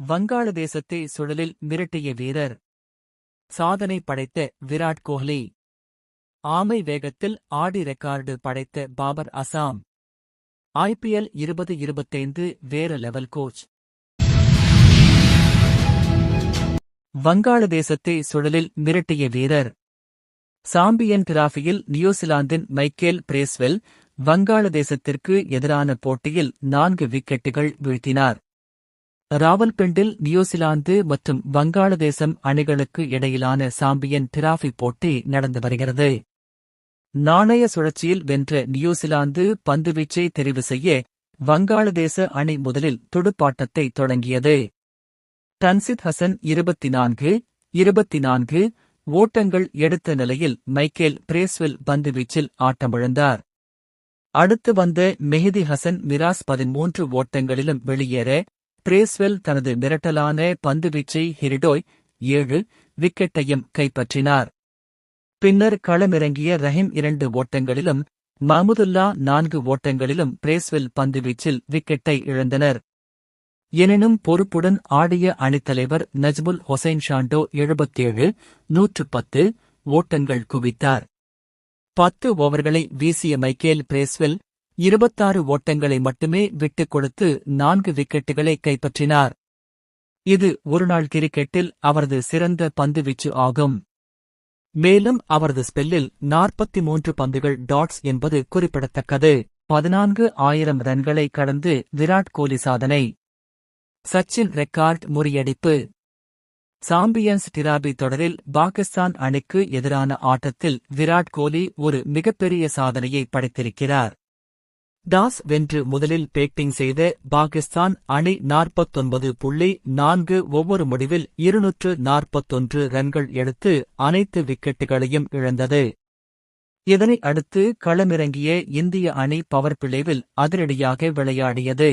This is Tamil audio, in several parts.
வங்காளதேசத்தை சுழலில் மிரட்டிய வீரர். சாதனை படைத்த விராட் கோஹ்லி ஆமை வேகத்தில் ஆடி ரெக்கார்டு படைத்த பாபர் அசாம். ஐபிஎல் இருபது இருபத்தைந்து வேற லெவல் கோச். வங்காளதேசத்தை சுழலில் மிரட்டிய வீரர். சாம்பியன் டிராஃபியில் நியூசிலாந்தின் மைக்கேல் பிரேஸ்வெல் வங்காளதேசத்திற்கு எதிரான போட்டியில் நான்கு விக்கெட்டுகள் வீழ்த்தினார். ராவல்பிண்டில் நியூசிலாந்து மற்றும் வங்காளதேசம் அணிகளுக்கு இடையிலான சாம்பியன் டிராஃபி போட்டி நடந்து வருகிறது. நாணய சுழற்சியில் வென்ற நியூசிலாந்து பந்துவீச்சை தெரிவு செய்ய வங்காளதேச அணி முதலில் துடுப்பாட்டத்தை தொடங்கியது. டன்சித் ஹசன் இருபத்தி நான்கு இருபத்தி நான்கு ஓட்டங்கள் எடுத்த நிலையில் மைக்கேல் பிரேஸ்வெல் பந்துவீச்சில் ஆட்டமிழந்தார் அடுத்து வந்த மெஹதி ஹசன் மிராஸ் பதிமூன்று ஓட்டங்களிலும் வெளியேற பிரேஸ்வெல் தனது மிரட்டலான பந்துவீச்சை ஹிரிடோய் ஏழு விக்கெட்டையும் கைப்பற்றினார். பின்னர் களமிறங்கிய ரஹீம் இரண்டு ஓட்டங்களிலும் மஹமுதுல்லா நான்கு ஓட்டங்களிலும் பிரேஸ்வெல் பந்துவீச்சில் விக்கெட்டை இழந்தனர். எனினும் பொறுப்புடன் ஆடிய அணித்தலைவர் நஜ்முல் ஹொசைன் ஷாண்டோ எழுபத்தேழு நூற்று பத்து ஓட்டங்கள் குவித்தார். பத்து ஓவர்களை வீசிய மைக்கேல் பிரேஸ்வெல் இருபத்தாறு ஓட்டங்களை மட்டுமே விட்டுக் கொடுத்து நான்கு விக்கெட்டுகளை கைப்பற்றினார். இது ஒருநாள் கிரிக்கெட்டில் அவரது சிறந்த பந்துவீச்சு ஆகும். மேலும் அவரது ஸ்பெல்லில் நாற்பத்தி மூன்று பந்துகள் டாட்ஸ் என்பது குறிப்பிடத்தக்கது. பதினான்கு ஆயிரம் ரன்களை கடந்து விராட் கோலி சாதனை. சச்சின் ரெக்கார்ட் முறியடிப்பு. சாம்பியன்ஸ் டிராபி தொடரில் பாகிஸ்தான் அணிக்கு எதிரான ஆட்டத்தில் விராட் கோலி ஒரு மிகப்பெரிய சாதனையை படைத்திருக்கிறார். டாஸ் வென்று முதலில் பேட்டிங் செய்த பாகிஸ்தான் அணி நாற்பத்தொன்பது புள்ளி நான்கு ஒவ்வொரு முடிவில் இருநூற்று நாற்பத்தொன்று ரன்கள் எடுத்து அனைத்து விக்கெட்டுகளையும் இழந்தது. இதனை அடுத்து களமிறங்கிய இந்திய அணி பவர் பிளேவில் அதிரடியாக விளையாடியது.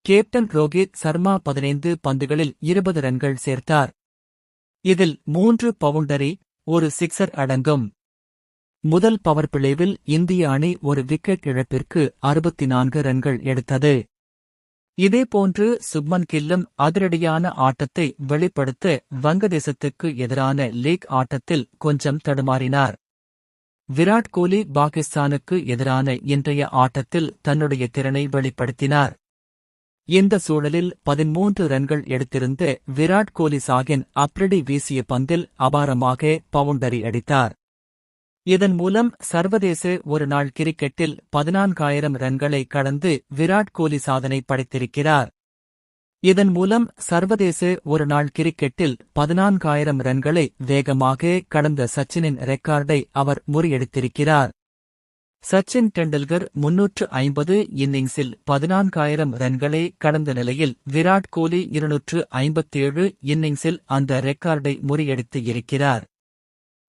கேப்டன் ரோஹித் சர்மா பதினைந்து பந்துகளில் இருபது ரன்கள் சேர்த்தார். இதில் மூன்று பவுண்டரி ஒரு சிக்சர் அடங்கும். முதல் பவர் பிளேவில் இந்திய அணி ஒரு விக்கெட் இழப்பிற்கு அறுபத்தி நான்கு ரன்கள் எடுத்தது. இதேபோன்று சுப்மன் கில்லும் அதிரடியான ஆட்டத்தை வெளிப்படுத்த வங்கதேசத்துக்கு எதிரான லீக் ஆட்டத்தில் கொஞ்சம் தடுமாறினார். விராட் கோலி பாகிஸ்தானுக்கு எதிரான இன்றைய ஆட்டத்தில் தன்னுடைய திறனை வெளிப்படுத்தினார். இந்த சூழலில் பதிமூன்று ரன்கள் எடுத்திருந்த விராட் கோலி சாகின் அப்ரடி வீசிய பந்தில் அபாரமாக பவுண்டரி அடித்தார். இதன் மூலம் சர்வதேச ஒருநாள் கிரிக்கெட்டில் பதினான்காயிரம் ரன்களை கடந்து விராட் கோலி சாதனை படைத்திருக்கிறார். இதன் மூலம் சர்வதேச ஒருநாள் கிரிக்கெட்டில் பதினான்காயிரம் ரன்களை வேகமாக கடந்த சச்சினின் ரெக்கார்டை அவர் முறியடித்திருக்கிறார். சச்சின் டெண்டுல்கர் முன்னூற்று ஐம்பது இன்னிங்ஸில் பதினான்காயிரம் ரன்களை கடந்த நிலையில் விராட் கோலி இருநூற்று ஐம்பத்தேழு இன்னிங்ஸில் அந்த ரெக்கார்டை முறியடித்து இருக்கிறார்.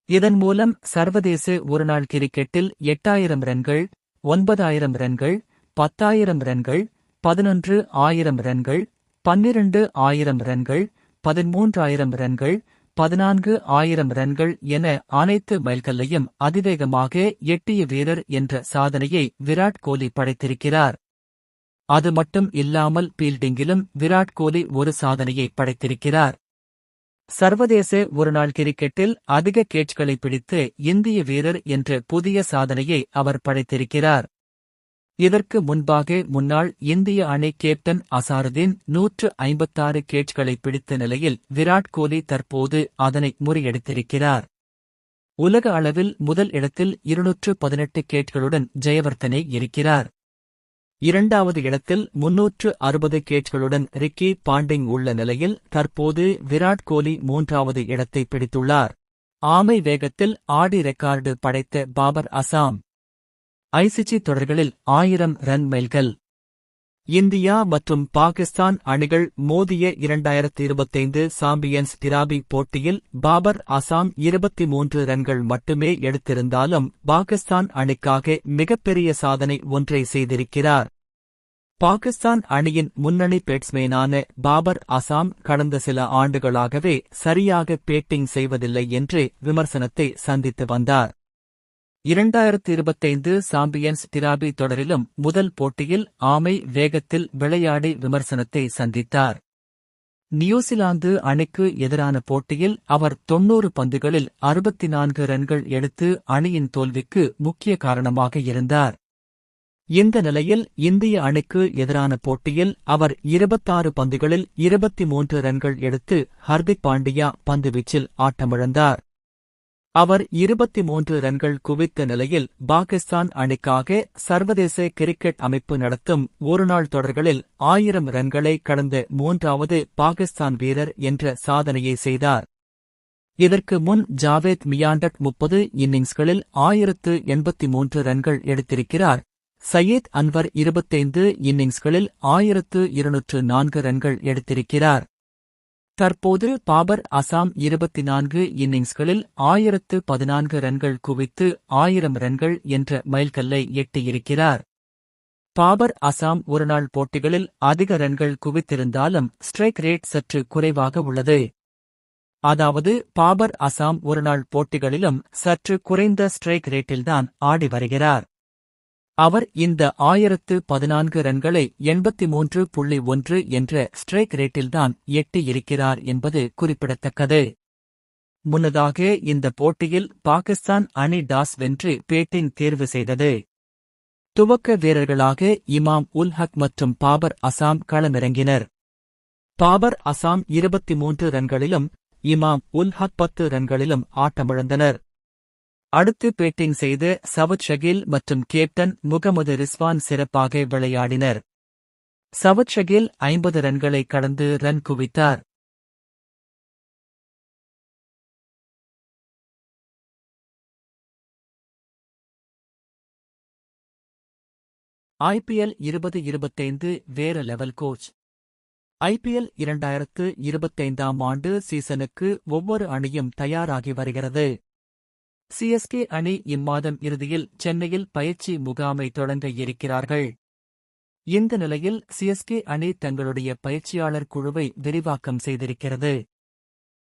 இதன் மூலம் சர்வதேச ஒருநாள் கிரிக்கெட்டில் எட்டாயிரம் ரன்கள் ஒன்பதாயிரம் ரன்கள் பத்தாயிரம் ரன்கள் பதினொன்று ஆயிரம் ரன்கள் பன்னிரண்டு ஆயிரம் ரன்கள் பதிமூன்றாயிரம் ரன்கள் பதினான்கு ஆயிரம் ரன்கள் என அனைத்து மைல்கல்லையும் அதிவேகமாக எட்டிய வீரர் என்ற சாதனையை விராட் கோலி படைத்திருக்கிறார். அது மட்டும் இல்லாமல் பீல்டிங்கிலும் விராட் கோலி ஒரு சாதனையை படைத்திருக்கிறார். சர்வதேச ஒருநாள் கிரிக்கெட்டில் அதிக கேட்ச்களை பிடித்து இந்திய வீரர் என்ற புதிய சாதனையை அவர் படைத்திருக்கிறார். இதற்கு முன்பாக முன்னாள் இந்திய அணி கேப்டன் அசாருதீன் நூற்று ஐம்பத்தாறு கேட்ச்களை பிடித்த நிலையில் விராட் கோலி தற்போது அதனை முறியடித்திருக்கிறார். உலக அளவில் முதல் இடத்தில் இருநூற்று பதினெட்டு கேட்களுடன் ஜெயவர்த்தனை இருக்கிறார். இரண்டாவது இடத்தில் முன்னூற்று அறுபது கேட்களுடன் ரிக்கி பாண்டிங் உள்ள நிலையில் தற்போது விராட் கோலி மூன்றாவது இடத்தை பிடித்துள்ளார். ஆமை வேகத்தில் ஆடி ரெக்கார்டு படைத்த பாபர் அசாம். ஐசிசி தொடர்களில் ஆயிரம் ரன் மைல்கள். இந்தியா மற்றும் பாகிஸ்தான் அணிகள் மோதிய இரண்டாயிரத்தி இருபத்தைந்து சாம்பியன்ஸ் டிராபி போட்டியில் பாபர் அசாம் இருபத்தி மூன்று ரன்கள் மட்டுமே எடுத்திருந்தாலும் பாகிஸ்தான் அணிக்காக மிகப்பெரிய சாதனை ஒன்றை செய்திருக்கிறார். பாகிஸ்தான் அணியின் முன்னணி பேட்ஸ்மேனான பாபர் அசாம் கடந்த சில ஆண்டுகளாகவே சரியாக பேட்டிங் செய்வதில்லை என்று விமர்சனத்தை சந்தித்து வந்தார். இரண்டாயிரத்தி இருபத்தைந்து சாம்பியன்ஸ் டிராபி தொடரிலும் முதல் போட்டியில் ஆமை வேகத்தில் விளையாடி விமர்சனத்தை சந்தித்தார். நியூசிலாந்து அணிக்கு எதிரான போட்டியில் அவர் தொன்னூறு பந்துகளில் அறுபத்தி நான்கு ரன்கள் எடுத்து அணியின் தோல்விக்கு முக்கிய காரணமாக இருந்தார். இந்த நிலையில் இந்திய அணிக்கு எதிரான போட்டியில் அவர் இருபத்தாறு பந்துகளில் இருபத்தி மூன்று ரன்கள் எடுத்து ஹர்திக் பாண்டியா பந்துவீச்சில் ஆட்டமிழந்தார். அவர் இருபத்தி மூன்று ரன்கள் குவித்த நிலையில் பாகிஸ்தான் அணிக்காக சர்வதேச கிரிக்கெட் அமைப்பு நடத்தும் ஒருநாள் தொடர்களில் ஆயிரம் ரன்களை கடந்த மூன்றாவது பாகிஸ்தான் வீரர் என்ற சாதனையை செய்தார். இதற்கு முன் ஜாவேத் மியாண்டட் முப்பது இன்னிங்ஸ்களில் ஆயிரத்து எண்பத்தி மூன்று ரன்கள் எடுத்திருக்கிறார். சயீத் அன்வர் இருபத்தைந்து இன்னிங்ஸ்களில் ஆயிரத்து இருநூற்று நான்கு ரன்கள் எடுத்திருக்கிறார். தற்போது பாபர் அசாம் இருபத்தி நான்கு இன்னிங்ஸ்களில் ஆயிரத்து பதினான்கு ரன்கள் குவித்து ஆயிரம் ரன்கள் என்ற மைல்கல்லை எட்டியிருக்கிறார். பாபர் அசாம் ஒருநாள் போட்டிகளில் அதிக ரன்கள் குவித்திருந்தாலும் ஸ்ட்ரைக் ரேட் சற்று குறைவாக உள்ளது. அதாவது பாபர் அசாம் ஒருநாள் போட்டிகளிலும் சற்று குறைந்த ஸ்ட்ரைக் ரேட்டில்தான் ஆடி வருகிறார். அவர் இந்த ஆயிரத்து பதினான்கு ரன்களை எண்பத்தி மூன்று புள்ளி ஒன்று என்ற ஸ்ட்ரைக் ரேட்டில்தான் எட்டியிருக்கிறார் என்பது குறிப்பிடத்தக்கது. முன்னதாக இந்த போட்டியில் பாகிஸ்தான் அணி டாஸ் வென்று பேட்டிங் தேர்வு செய்தது. துவக்க வீரர்களாக இமாம் உல் ஹக் மற்றும் பாபர் அசாம் களமிறங்கினர். பாபர் அசாம் இருபத்தி மூன்று ரன்களிலும் இமாம் உல் ஹக் பத்து ரன்களிலும் ஆட்டமிழந்தனர். அடுத்து பேட்டிங் செய்து சவுத் ஷகில் மற்றும் கேப்டன் முகமது ரிஸ்வான் சிறப்பாக விளையாடினர். சவுத் ஷகில் ஐம்பது ரன்களை கடந்து ரன் குவித்தார். ஐபிஎல் இருபது இருபத்தைந்து வேற லெவல் கோச். ஐபிஎல் இரண்டாயிரத்து இருபத்தைந்தாம் ஆண்டு சீசனுக்கு ஒவ்வொரு அணியும் தயாராகி வருகிறது. சிஎஸ்கே அணி இம்மாதம் இறுதியில் சென்னையில் பயிற்சி முகாமை தொடங்க இருக்கிறார்கள். இந்த நிலையில் சிஎஸ்கே அணி தங்களுடைய பயிற்சியாளர் குழுவை விரிவாக்கம் செய்திருக்கிறது.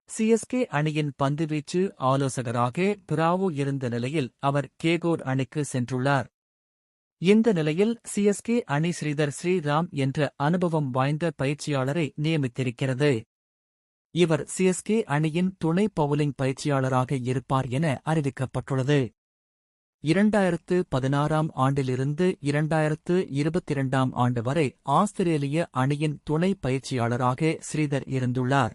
சிஎஸ்கே அணியின் பந்துவீச்சு ஆலோசகராக பிராவோ இருந்த நிலையில் அவர் கேகோர் அணிக்கு சென்றுள்ளார். இந்த நிலையில் சிஎஸ்கே அணி ஸ்ரீதர் ஸ்ரீராம் என்ற அனுபவம் வாய்ந்த பயிற்சியாளரை நியமித்திருக்கிறது. இவர் சிஎஸ்கே அணியின் துணை பவுலிங் பயிற்சியாளராக இருப்பார் என அறிவிக்கப்பட்டுள்ளது. இரண்டாயிரத்து பதினாறாம் ஆண்டிலிருந்து இரண்டாயிரத்து இருபத்திரண்டாம் ஆண்டு வரை ஆஸ்திரேலிய அணியின் துணை பயிற்சியாளராக ஸ்ரீதர் இருந்துள்ளார்.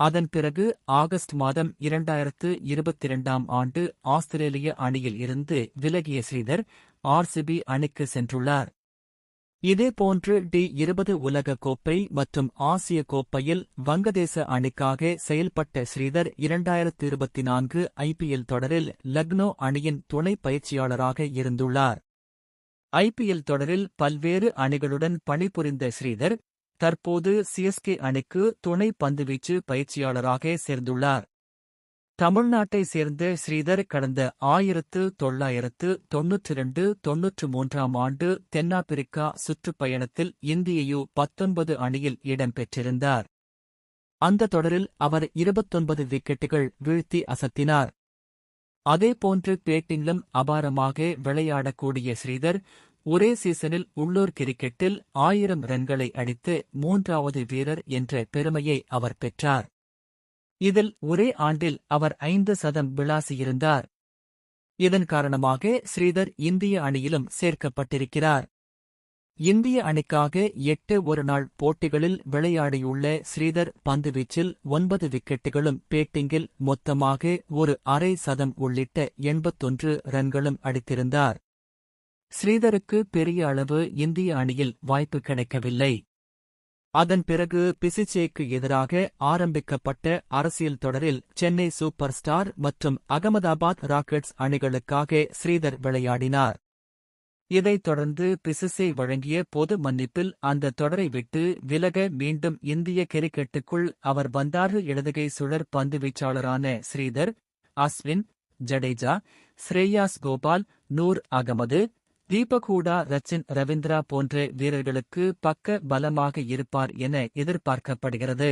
அதன் பிறகு ஆகஸ்ட் மாதம் இரண்டாயிரத்து இருபத்திரண்டாம் ஆண்டு ஆஸ்திரேலிய அணியில் இருந்து விலகிய ஸ்ரீதர் ஆர்சிபி அணிக்கு சென்றுள்ளார். இதேபோன்று டி இருபது உலக கோப்பை மற்றும் ஆசிய கோப்பையில் வங்கதேச அணிக்காக செயல்பட்ட ஸ்ரீதர் இரண்டாயிரத்து இருபத்தி நான்கு ஐபிஎல் தொடரில் லக்னோ அணியின் துணை பயிற்சியாளராக இருந்துள்ளார். ஐபிஎல் தொடரில் பல்வேறு அணிகளுடன் பணிபுரிந்த ஸ்ரீதர் தற்போது சிஎஸ்கே அணிக்கு துணை பந்துவீச்சு பயிற்சியாளராக சேர்ந்துள்ளார். தமிழ்நாட்டை சேர்ந்த ஸ்ரீதர் கடந்த ஆயிரத்து தொள்ளாயிரத்து தொன்னூற்றி இரண்டு தொன்னூற்று மூன்றாம் ஆண்டு தென்னாப்பிரிக்கா சுற்றுப்பயணத்தில் இந்தியயு பத்தொன்பது அணியில் இடம்பெற்றிருந்தார். அந்த தொடரில் அவர் இருபத்தொன்பது விக்கெட்டுகள் வீழ்த்தி அசத்தினார். அதேபோன்று பேட்டிங்கிலும் அபாரமாக விளையாடக்கூடிய ஸ்ரீதர் ஒரே சீசனில் உள்ளூர் கிரிக்கெட்டில் ஆயிரம் ரன்களை அடித்து மூன்றாவது வீரர் என்ற பெருமையை அவர் பெற்றார். இதில் ஒரே ஆண்டில் அவர் ஐந்து சதம் விளாசியிருந்தார். இதன் காரணமாக ஸ்ரீதர் இந்திய அணியிலும் சேர்க்கப்பட்டிருக்கிறார். இந்திய அணிக்காக எட்டு ஒருநாள் போட்டிகளில் விளையாடியுள்ள ஸ்ரீதர் பந்துவீச்சில் ஒன்பது விக்கெட்டுகளும் பேட்டிங்கில் மொத்தமாக ஒரு அரை சதம் உள்ளிட்ட எண்பத்தொன்று ரன்களும் அடித்திருந்தார். ஸ்ரீதருக்கு பெரிய அளவு இந்திய அணியில் வாய்ப்பு கிடைக்கவில்லை. அதன் பிறகு பிசிச்சேக்கு எதிராக ஆரம்பிக்கப்பட்ட அரசியல் தொடரில் சென்னை சூப்பர் ஸ்டார் மற்றும் அகமதாபாத் ராக்கெட்ஸ் அணிகளுக்காக ஸ்ரீதர் விளையாடினார். இதைத் தொடர்ந்து பிசிசே வழங்கிய பொது மன்னிப்பில் அந்த தொடரை விட்டு விலக மீண்டும் இந்திய கிரிக்கெட்டுக்குள் அவர் வந்தாறு இடதுகை சுழற் பந்து வீச்சாளரான ஸ்ரீதர் அஸ்வின் ஜடேஜா ஸ்ரேயாஸ் கோபால் நூர் அகமது தீபகூடா ரச்சின் ரவீந்திரா போன்ற வீரர்களுக்கு பக்க பலமாக இருப்பார் என எதிர்பார்க்கப்படுகிறது.